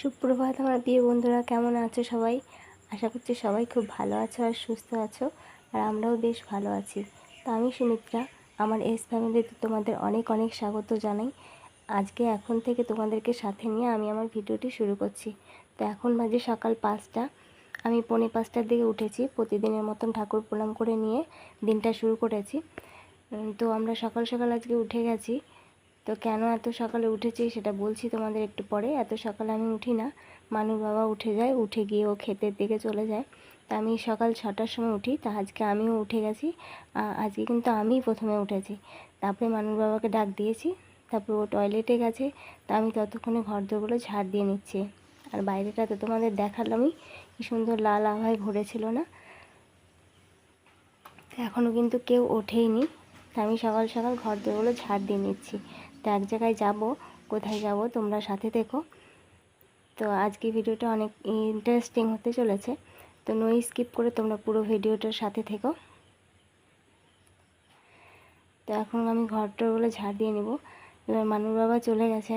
সুপ্রভাত আমার প্রিয় বন্ধুরা, কেমন আছো সবাই? আশা করছি সবাই খুব ভালো আছো আর সুস্থ আছো, আর আমরাও বেশ ভালো আছি। তো আমি সুমিত্রা, আমার এস ফ্যামিলিতে তোমাদের অনেক অনেক স্বাগত জানাই। আজকে এখন থেকে তোমাদেরকে সাথে নিয়ে আমি আমার ভিডিওটি শুরু করছি। তো এখন বাজে সকাল পাঁচটা, আমি পৌনে পাঁচটার দিকে উঠেছি, প্রতিদিনের মতন ঠাকুর প্রণাম করে নিয়ে দিনটা শুরু করেছি। তো আমরা সকাল সকাল আজকে উঠে গেছি। তো কেন এত সকালে উঠেছি সেটা বলছি তোমাদের একটু পরে। এত সকালে আমি উঠি না। মানুর বাবা উঠে যায়, উঠে গিয়ে ও ক্ষেতের দিকে চলে যায়। তা আমি সকাল ছটার সময় উঠি। তা আজকে আমিও উঠে গেছি। আজকে কিন্তু আমিই প্রথমে উঠেছি। তারপরে মানুর বাবাকে ডাক দিয়েছি। তারপর ও টয়লেটে গেছে। তা আমি ততক্ষণে ঘর দোরগুলো ঝাড় দিয়ে নিচ্ছি। আর বাইরেটা তো তোমাদের দেখালামই। কি সুন্দর লাল আভায় ভরেছিল না? এখনও কিন্তু কেউ ওঠেইনি। তা আমি সকাল সকাল ঘর দোরগুলো ঝাড় দিয়ে নিচ্ছি। তো এক জায়গায় যাব, কোথায় যাব তোমরা সাথে দেখো। তো আজকে ভিডিওটা অনেক ইন্টারেস্টিং হতে চলেছে। তো নো স্কিপ করে তোমরা পুরো ভিডিওটার সাথে থেকো। তো এখন আমি ঘর টরগুলো ঝাড় দিয়ে নেব। এবার মানুর বাবা চলে গেছে।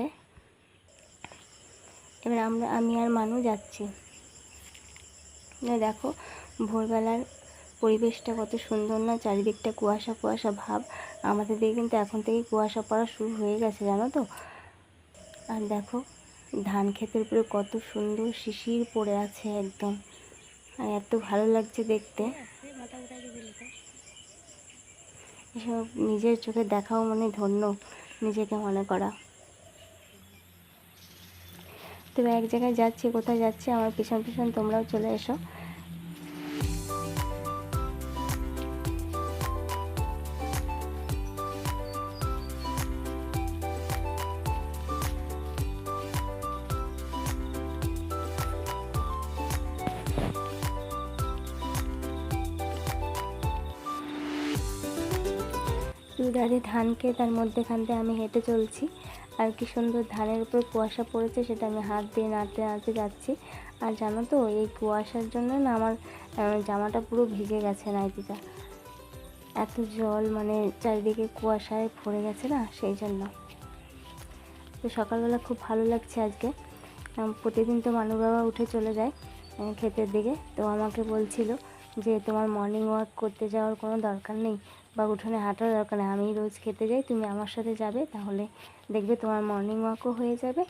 এবার আমরা, আমি আর মানু যাচ্ছি। দেখো, ভোরবেলার পরিবেশটা কত সুন্দর না, চারিদিকটা কুয়াশা কুয়াশা ভাব। আমাদের দিকে কিন্তু এখন থেকেই কুয়াশা পড়া শুরু হয়ে গেছে, জানো তো? আর দেখো, ধান ক্ষেতের উপরে কত সুন্দর শিশির পড়ে আছে একদম। আর এত ভালো লাগছে দেখতে। এসব নিজের চোখে দেখাও মানে ধন্য, নিজেকে মনে করা। তবে এক জায়গায় যাচ্ছি, কোথায় যাচ্ছি, আমার পিছন পিছন তোমরাও চলে এসো। দুধারে ধানকে তার মধ্যেখান দিয়ে আমি হেঁটে চলছি। আর কি সুন্দর ধানের উপর কুয়াশা পড়েছে, সেটা আমি হাত দিয়ে নাড়তে নাড়তে যাচ্ছি। আর জানো তো, এই কুয়াশার জন্য না আমার জামাটা পুরো ভিজে গেছে নাইটিটা। এত জল মানে চারিদিকে কুয়াশায় ভরে গেছে না, সেই জন্য। তো সকালবেলা খুব ভালো লাগছে আজকে। প্রতিদিন তো মানু বাবা উঠে চলে যায় ক্ষেতের দিকে। তো আমাকে বলছিল যে তোমার মর্নিং ওয়াক করতে যাওয়ার কোনো দরকার নেই। বা উঠোনে হাঁটার দরকার নেই। আমি রোজ খেতে যাই, তুমি আমার সাথে যাবে, তাহলে দেখবে তোমার মর্নিং ওয়াকও হয়ে যাবে।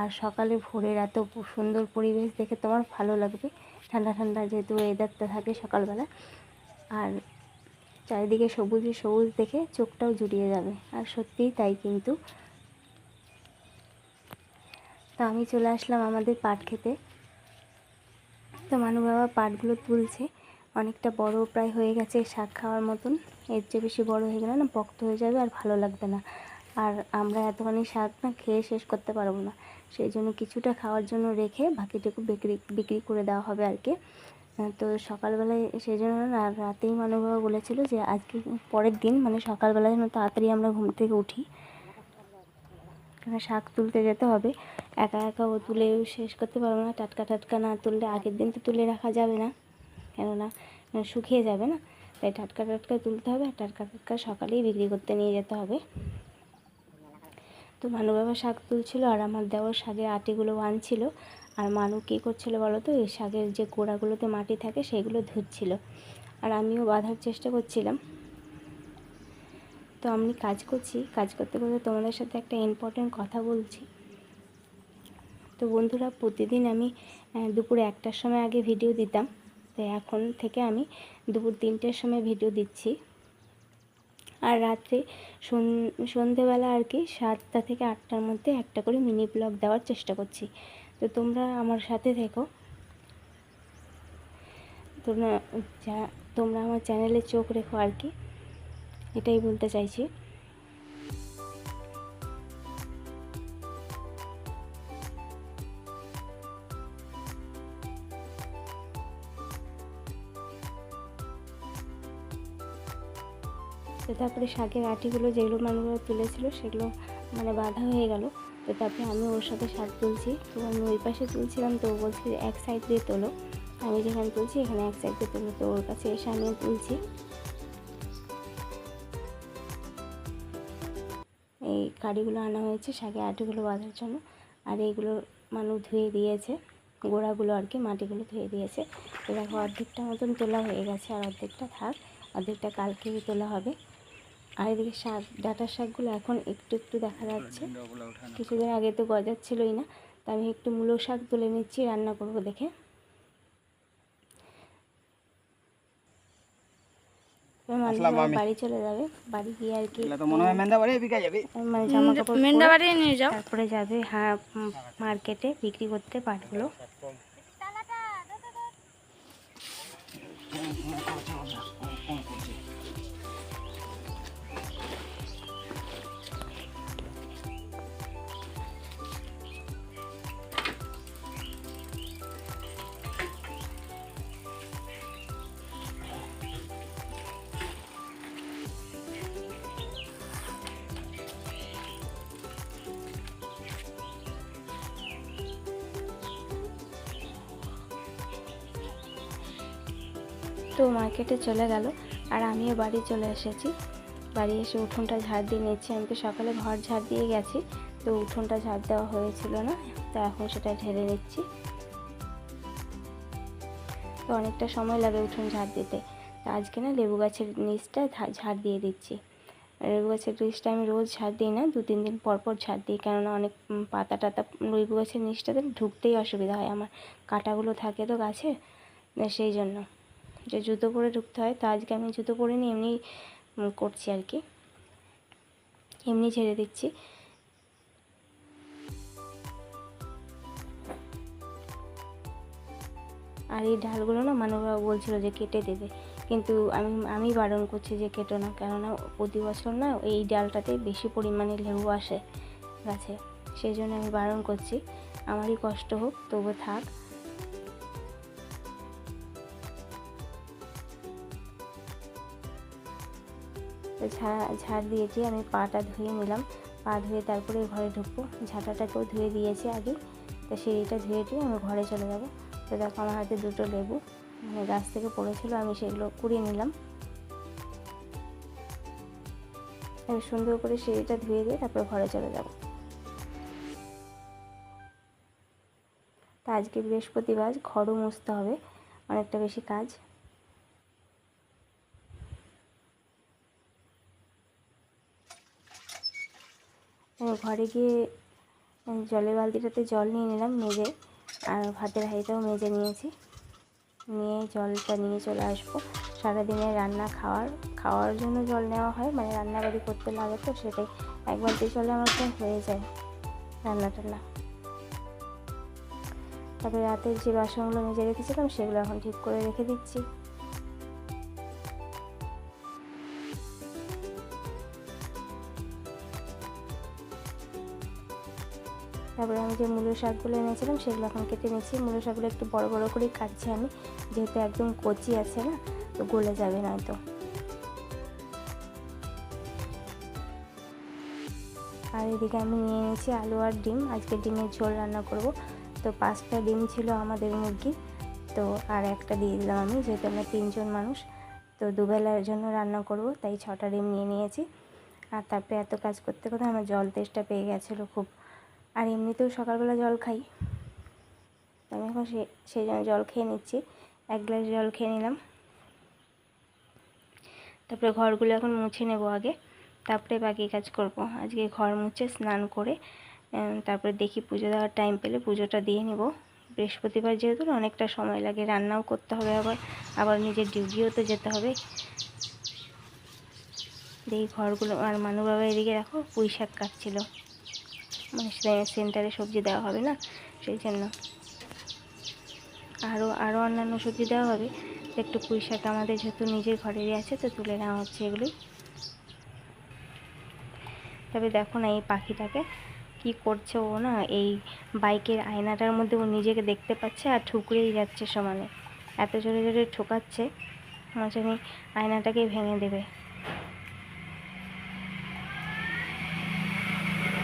আর সকালে ভোরের এত সুন্দর পরিবেশ দেখে তোমার ভালো লাগবে। ঠান্ডা ঠান্ডা যেহেতু ওয়েদারটা থাকে সকালবেলা। আর চারিদিকে সবুজে সবুজ দেখে চোখটাও জুড়িয়ে যাবে। আর সত্যিই তাই কিন্তু। তো আমি চলে আসলাম আমাদের পাট খেতে। তো মানু বাবা পাটগুলো তুলছে। অনেকটা বড় প্রায় হয়ে গেছে শাক খাওয়ার মতন। এর চেয়ে বেশি বড় হয়ে গেলে না পক্ত হয়ে যাবে আর ভালো লাগবে না। আর আমরা এতখানি শাক না খেয়ে শেষ করতে পারব না। সেই জন্য কিছুটা খাওয়ার জন্য রেখে বাকিটুকু বিক্রি বিক্রি করে দেওয়া হবে আর কি। তো সকালবেলায় সেই জন্য রাতেই মানু বাবা বলেছিল যে আজকে পরের দিন মানে সকালবেলায় যেন তাড়াতাড়ি আমরা ঘুম থেকে উঠি। শাক তুলতে যেতে হবে। একা একা ও তুলে শেষ করতে পারব না। টাটকা টাটকা না তুললে আগের দিন তো তুলে রাখা যাবে না। কেননা, শুকিয়ে যাবে না। তাই টাটকা টাটকা তুলতে হবে আর টাটকা টাটকা সকালেই বিক্রি করতে নিয়ে যেতে হবে। তো মানু বাবা শাক তুলছিল আর আমার দেওয়ার শাকের আটিগুলো আনছিল। আর মানু কী করছিল বলো তো? এই শাকের যে গোড়াগুলোতে মাটি থাকে সেগুলো ধুচ্ছিল। আর আমিও বাঁধার চেষ্টা করছিলাম। তো আমি কাজ করছি। কাজ করতে করতে তোমাদের সাথে একটা ইম্পর্টেন্ট কথা বলছি। তো বন্ধুরা, প্রতিদিন আমি দুপুরে একটার সময় আগে ভিডিও দিতাম। তো এখন থেকে আমি দুপুর তিনটের সময় ভিডিও দিচ্ছি। আর রাত্রে সন- সন্ধেবেলা আর কি সাতটা থেকে আটটার মধ্যে একটা করে মিনি ব্লগ দেওয়ার চেষ্টা করছি। তো তোমরা আমার সাথে থেকো। তোমরা যা, তোমরা আমার চ্যানেলে চোখ রেখো আর কি। এটাই বলতে চাইছি। তারপরে শাকের আটিগুলো যেগুলো মানুষরা তুলেছিল সেগুলো মানে বাঁধা হয়ে গেল। তো তারপরে আমি ওর সাথে শাক তুলছি। তো আমি ওই পাশে তুলছিলাম, তো বলছি এক সাইড দিয়ে তোলো। আমি যেখানে তুলছি এখানে এক সাইড দিয়ে তোলো। তো ওর কাছে এসে আমিও তুলছি। এই কাঠিগুলো আনা হয়েছে শাকের আটিগুলো বাঁধার জন্য। আর এইগুলো মানুষ ধুয়ে দিয়েছে। গোড়াগুলো আর কি, মাটিগুলো ধুয়ে দিয়েছে। তো দেখো অর্ধেকটা মতন তোলা হয়ে গেছে আর অর্ধেকটা থাক, অর্ধেকটা কালকেই তোলা হবে। আর এদিকে শাক ডাঁটার শাকগুলো এখন একটু একটু দেখা যাচ্ছে। কিছুদিন আগে তো গজাচ্ছিলই না। তা আমি একটু মূলো শাক তুলে নিচ্ছি রান্না করব দেখে। বাড়ি চলে যাবে। বাড়ি গিয়ে আর কি মনে জামা কাপড় তারপরে যাবে হ্যাঁ মার্কেটে বিক্রি করতে পাটগুলো। তো মার্কেটে চলে গেল আর আমিও বাড়ি চলে এসেছি। বাড়ি এসে উঠোনটা ঝাড় দিয়ে নিচ্ছি আমি তো সকালে ঘর ঝাড় দিয়ে গেছি, তো উঠোনটা ঝাড় দেওয়া হয়েছিল না, তো এখন সেটা ঢেলে নিচ্ছি। তো অনেকটা সময় লাগে উঠোন ঝাড় দিতে। তো আজকে না লেবু গাছের নিচটা ঝাড় দিয়ে দিচ্ছি। লেবু গাছের নিচটা আমি রোজ ঝাড় দিই না, দু তিন দিন পর পর ঝাড় দিই, কেননা অনেক পাতা টাতা লেবু গাছের নিচটাতে ঢুকতেই অসুবিধা হয়। আমার কাঁটাগুলো থাকে তো গাছে, সেই জন্য। যে জুতো পরে ঢুকতে হয়, তো আজকে আমি জুতো পরিনি, এমনি করছি আর কি। এমনি ছেড়ে দিচ্ছি। আর এই ডালগুলো না মানুষরা বলছিল যে কেটে দেবে। কিন্তু আমি আমি বারণ করছি যে কেটো না, কেননা প্রতি বছর না এই ডালটাতে বেশি পরিমাণে লেবু আসে গাছে। সেই জন্য আমি বারণ করছি। আমারই কষ্ট হোক, তবু থাক। তো ঝাড় ঝাড় দিয়েছি, আমি পাটা ধুয়ে নিলাম। পা ধুয়ে তারপরে ঘরে ঢুকবো। ঝাঁটাটাকেও ধুয়ে দিয়েছি আগে। তো সেইটা ধুয়ে দিয়ে আমি ঘরে চলে যাব। তো দেখো আমার হাতে দুটো লেবু মানে গাছ থেকে পড়েছিল, আমি সেগুলো কুড়িয়ে নিলাম। আমি সুন্দর করে সেইটা ধুয়ে দিয়ে তারপরে ঘরে চলে যাব। তা আজকে বৃহস্পতিবার, ঘরও মুছতে হবে, অনেকটা বেশি কাজ। ঘরে গিয়ে জলের বালতিটাতে জল নিয়ে নিলাম, মেজে, আর ভাতের হাঁড়িটাও মেজে নিয়েছি। নিয়ে জলটা নিয়ে চলে আসব। সারাদিনে রান্না খাওয়ার খাওয়ার জন্য জল নেওয়া হয় মানে রান্নাবাড়ি করতে লাগে তো সেটাই। এক বালতি জলে আমার তো হয়ে যায় রান্না টান্না। তারপরে রাতের যে বাসনগুলো মেজে রেখেছিলাম, সেগুলো এখন ঠিক করে রেখে দিচ্ছি। তারপরে আমি যে মূলো শাকগুলো এনেছিলাম সেগুলো এখন কেটে নিচ্ছি মূলো শাকগুলো একটু বড় বড় করেই কাটছি আমি। যেহেতু একদম কচি আছে না, তো গলে যাবে না তো আর এদিকে আমি নিয়ে নিয়েছি আলু আর ডিম। আজকে ডিমের ঝোল রান্না করব। তো পাঁচটা ডিম ছিল আমাদের মুরগি। তো আর একটা দিয়ে দিলাম আমি, যেহেতু আমরা তিনজন মানুষ। তো দুবেলার জন্য রান্না করব, তাই ছটা ডিম নিয়ে নিয়েছি। আর তারপরে এত কাজ করতে করতে আমার জল তেষ্টা পেয়ে গেছিল খুব। আর এমনিতেও সকালবেলা জল খাই। আমি এখন সে সেই জন্য জল খেয়ে নিচ্ছি। এক গ্লাস জল খেয়ে নিলাম। তারপরে ঘরগুলো এখন মুছে নেব আগে। তারপরে বাকি কাজ করব। আজকে ঘর মুছে স্নান করে তারপরে দেখি পুজো দেওয়ার টাইম পেলে পুজোটা দিয়ে নেব। বৃহস্পতিবার যেহেতু অনেকটা সময় লাগে, রান্নাও করতে হবে আবার। আবার নিজের ডিউটিও তো যেতে হবে। দেখি ঘরগুলো আর মানু বাবা এদিকে দেখো পুঁই শাক কাটছিল। মানে সেন্টারে সবজি দেওয়া হবে না, সেই জন্য। আরও আরও অন্যান্য সবজি দেওয়া হবে। একটু পুঁই শাক আমাদের যেহেতু নিজের ঘরেরই আছে, তো তুলে নেওয়া হচ্ছে এগুলোই। তবে দেখো না এই পাখিটাকে কি করছে ও না, এই বাইকের আয়নাটার মধ্যে ও নিজেকে দেখতে পাচ্ছে আর ঠুকরেই যাচ্ছে সমানে। এত জোরে জোরে ঠোকাচ্ছে আমি আয়নাটাকে ভেঙে দেবে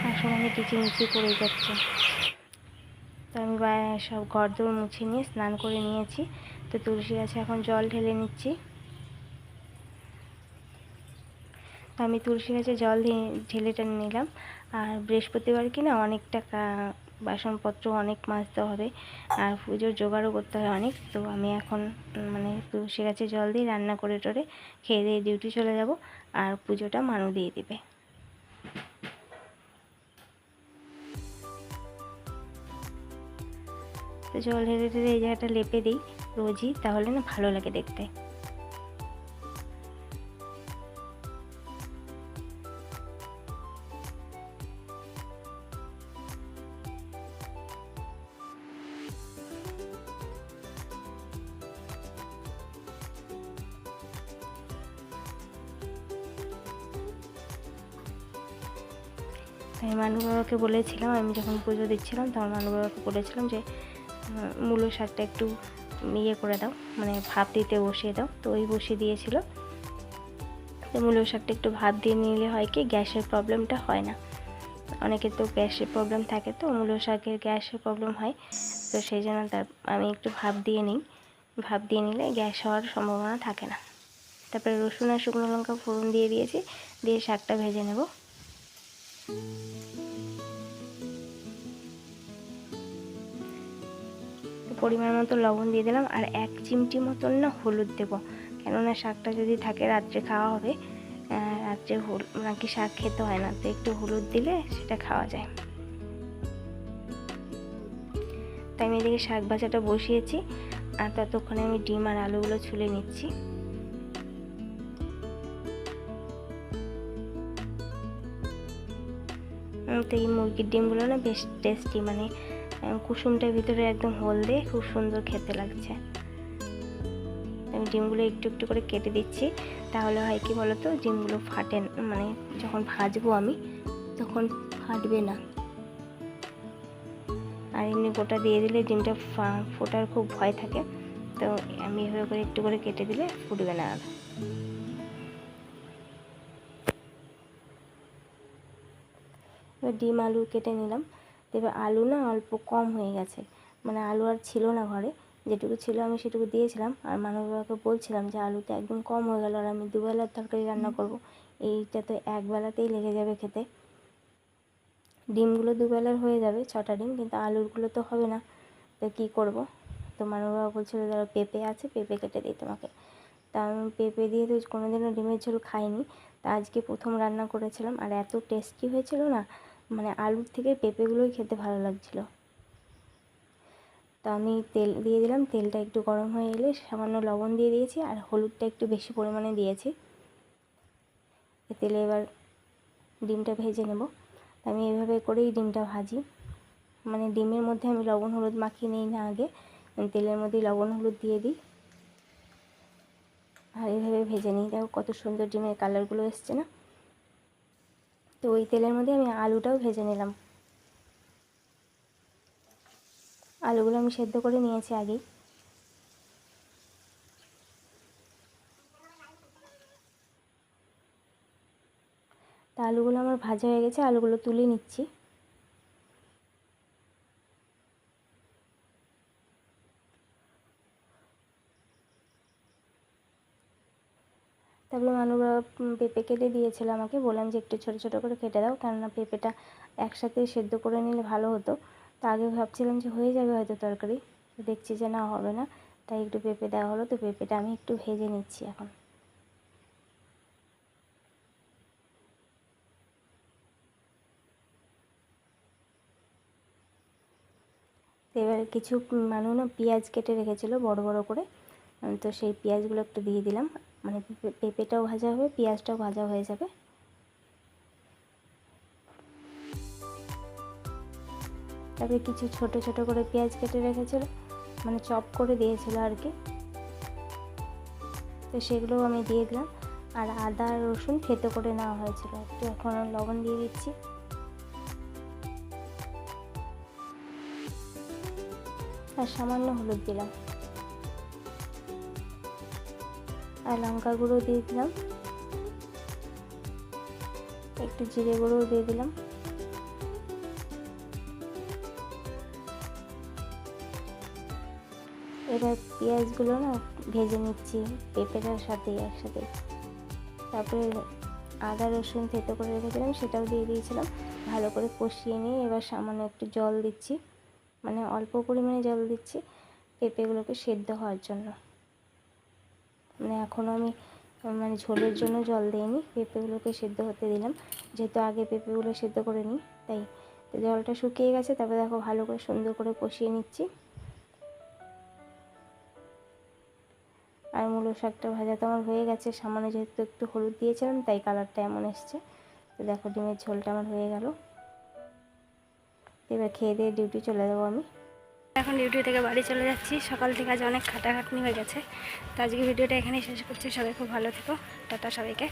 আর সমানে কিচিমিচি করে যাচ্ছে। তো আমি সব ঘর দৌড় মুছে নিয়ে স্নান করে নিয়েছি। তো তুলসী গাছে এখন জল ঢেলে নিচ্ছি। তো আমি তুলসী গাছে জল দিয়ে ঢেলে নিলাম। আর বৃহস্পতিবার কি না অনেকটা বাসনপত্র, অনেক মাজতে হবে। আর পুজোর জোগাড়ও করতে হয় অনেক। তো আমি এখন মানে তুলসী গাছে জল দিয়ে রান্না করে টরে খেয়ে দিয়ে ডিউটি চলে যাব। আর পুজোটা মানু দিয়ে দিবে। তো জল ঢেলে ঢেলে এই জায়গাটা লেপে দিই রোজই, তাহলে না ভালো লাগে দেখতে। আমি মানু বাবাকে বলেছিলাম, আমি যখন পুজো দিচ্ছিলাম, তখন মানু বাবাকে বলেছিলাম যে মূলো শাকটা একটু ইয়ে করে দাও মানে ভাপ দিতে বসিয়ে দাও। তো ওই বসিয়ে দিয়েছিল। তো মূলো শাকটা একটু ভাপ দিয়ে নিলে হয় কি, গ্যাসের প্রবলেমটা হয় না। অনেকের তো গ্যাসের প্রবলেম থাকে, তো মূলো শাকের গ্যাসের প্রবলেম হয়। তো সেই জন্য তার, আমি একটু ভাপ দিয়ে নিই। ভাপ দিয়ে নিলে গ্যাস হওয়ার সম্ভাবনা থাকে না। তারপরে রসুন আর শুকনো লঙ্কা ফোড়ন দিয়ে দিয়েছি, দিয়ে শাকটা ভেজে নেব। পরিমাণ মতো লবণ দিয়ে দিলাম আর এক চিমটি মতন না হলুদ দেবো। কেননা শাকটা যদি থাকে রাত্রে খাওয়া হবে রাত্রে নাকি শাক খেতে হয় না, তো একটু হলুদ দিলে সেটা খাওয়া যায়। তাই আমি এদিকে শাক ভাজাটা বসিয়েছি আর ততক্ষণে আমি ডিম আর আলুগুলো ছুলে নিচ্ছি। তো এই মুরগির ডিমগুলো না বেশ টেস্টি মানে কুসুমটার ভিতরে একদম হলদে খুব সুন্দর খেতে লাগছে। আমি ডিমগুলো একটু একটু করে কেটে দিচ্ছি। তাহলে হয় কি বলতো, ডিমগুলো ফাটে মানে যখন ভাজবো আমি, তখন ফাটবে না। আর এমনি গোটা দিয়ে দিলে ডিমটা ফোটার খুব ভয় থাকে। তো আমি এভাবে করে একটু করে কেটে দিলে ফুটবে না আর। ডিম, আলু কেটে নিলাম। তো এবার আলু না অল্প কম হয়ে গেছে। মানে আলু আর ছিল না ঘরে। যেটুকু ছিল আমি সেটুকু দিয়েছিলাম। আর মানব বাবাকে বলছিলাম যে আলুতে একদম কম হয়ে গেল আর আমি দুবেলার তরকারি রান্না করব। এইটা তো এক বেলাতেই লেগে যাবে খেতে। ডিমগুলো দুবেলার হয়ে যাবে ছটা ডিম কিন্তু আলুরগুলো তো হবে না। তো কী করব? তো মানব বাবা বলছিল ধরো পেঁপে আছে পেঁপে কেটে দিই তোমাকে। তা আমি পেঁপে দিয়ে তো কোনোদিনও ডিমের ঝোল খাইনি। তা আজকে প্রথম রান্না করেছিলাম। আর এত টেস্টি হয়েছিল না মানে আলুর থেকে পেঁপেগুলোই খেতে ভালো লাগছিল। তো আমি তেল দিয়ে দিলাম, তেলটা একটু গরম হয়ে এলে সামান্য লবণ দিয়ে দিয়েছি আর হলুদটা একটু বেশি পরিমাণে দিয়েছি। তেলে এবার ডিমটা ভেজে নেব। আমি এভাবে করেই ডিমটা ভাজি। মানে ডিমের মধ্যে আমি লবণ হলুদ মাখিয়ে নিই না আগে, তেলের মধ্যে লবণ হলুদ দিয়ে দিই। আর এভাবে ভেজে নিই। দেখো কত সুন্দর ডিমের কালারগুলো এসছে না? তো ওই তেলের মধ্যে আমি আলুটাও ভেজে নিলাম। আলুগুলো আমি সেদ্ধ করে নিয়েছি আগেই। তা আলুগুলো আমার ভাজা হয়ে গেছে, আলুগুলো তুলে নিচ্ছি। তারপরে মানুষ পেঁপে কেটে দিয়েছিল আমাকে। বললাম যে একটু ছোটো ছোটো করে কেটে দাও, কেননা পেঁপেটা একসাথে সেদ্ধ করে নিলে ভালো হতো। তো আগে ভাবছিলাম যে হয়ে যাবে হয়তো তরকারি। দেখছি যে না, হবে না। তাই একটু পেঁপে দেওয়া হলো। তো পেঁপেটা আমি একটু ভেজে নিচ্ছি এখন। এবার কিছু মানুষ পেঁয়াজ কেটে রেখেছিলো বড় বড় করে। তো সেই পেঁয়াজগুলো একটু দিয়ে দিলাম। মানে পেঁপে- পেঁপেটাও ভাজা হবে, পেঁয়াজটাও ভাজা হয়ে যাবে। তারপরে কিছু ছোট ছোট করে পেঁয়াজ কেটে রেখেছিল মানে চপ করে দিয়েছিল আর কি। তো সেগুলোও আমি দিয়ে দিলাম। আর আদা, রসুন থেতো করে নেওয়া হয়েছিল। একটু এখন লবণ দিয়ে দিচ্ছি। আর সামান্য হলুদ দিলাম। আর লঙ্কা গুঁড়ো দিয়ে দিলাম। একটু জিরে গুঁড়োও দিয়ে দিলাম। এবার পেঁয়াজগুলো না ভেজে নিচ্ছি পেঁপেটার সাথে একসাথে। তারপরে আদা, রসুন থেতো করে রেখেছিলাম, সেটাও দিয়ে দিয়েছিলাম। ভালো করে কষিয়ে নিয়ে এবার সামান্য একটু জল দিচ্ছি। মানে অল্প পরিমাণে জল দিচ্ছি, পেঁপেগুলোকে সেদ্ধ হওয়ার জন্য। মানে এখনও আমি মানে ঝোলের জন্য জল দিইনি, পেঁপেগুলোকে সেদ্ধ হতে দিলাম। যেহেতু আগে পেঁপেগুলো সেদ্ধ করে নিই, তাই জলটা শুকিয়ে গেছে, তারপরে দেখো ভালো করে সুন্দর করে কষিয়ে নিচ্ছি। আর মূলো শাকটা ভাজা তো আমার হয়ে গেছে, সামান্য যেহেতু একটু হলুদ দিয়েছিলাম, তাই কালারটা এমন এসছে। তো দেখো ডিমের ঝোলটা আমার হয়ে গেল। এবার খেয়ে দিয়ে ডিউটি চলে যাব আমি। এখন ডিউটি থেকে বাড়ি চলে যাচ্ছি। সকাল থেকে আজ অনেক খাটাখাটনি হয়ে গেছে। তো আজকে ভিডিওটা এখানেই শেষ করছি। সবাই খুব ভালো থেকো। টাটা সবাইকে।